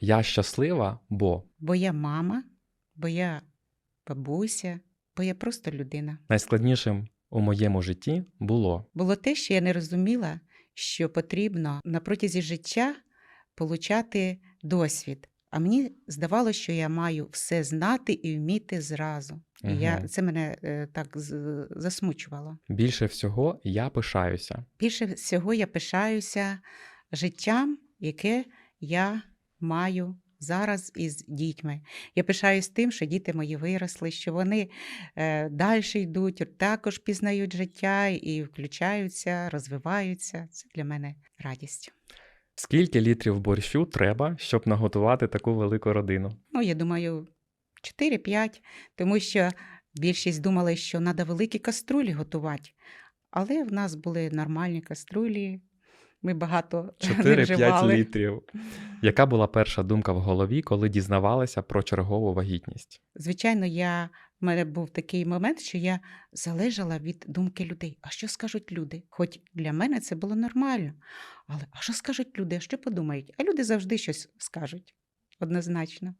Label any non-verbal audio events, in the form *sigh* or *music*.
Я щаслива, бо Бо я мама, бо я бабуся, бо я просто людина. найскладнішим у моєму житті було Було те, що я не розуміла, що потрібно на протязі життя получати досвід. А мені здавалося, що я маю все знати і вміти зразу. І я, це мене е, так з- засмучувало. більше всього я пишаюся. Більше всього я пишаюся життям, яке я маю зараз із дітьми. Я пишаюсь тим, що діти мої виросли, що вони е, далі йдуть, також пізнають життя і включаються, розвиваються. Це для мене радість. Скільки літрів борщу треба, щоб наготувати таку велику родину? Ну, я думаю, 4-5, тому що більшість думали, що треба великі каструлі готувати. Але в нас були нормальні каструлі. Ми багато *laughs* не 4-5 літрів. Яка була перша думка в голові, коли дізнавалася про чергову вагітність? Звичайно, я, в мене був такий момент, що я залежала від думки людей. А що скажуть люди? Хоч для мене це було нормально. Але а що скажуть люди? А що подумають? А люди завжди щось скажуть однозначно.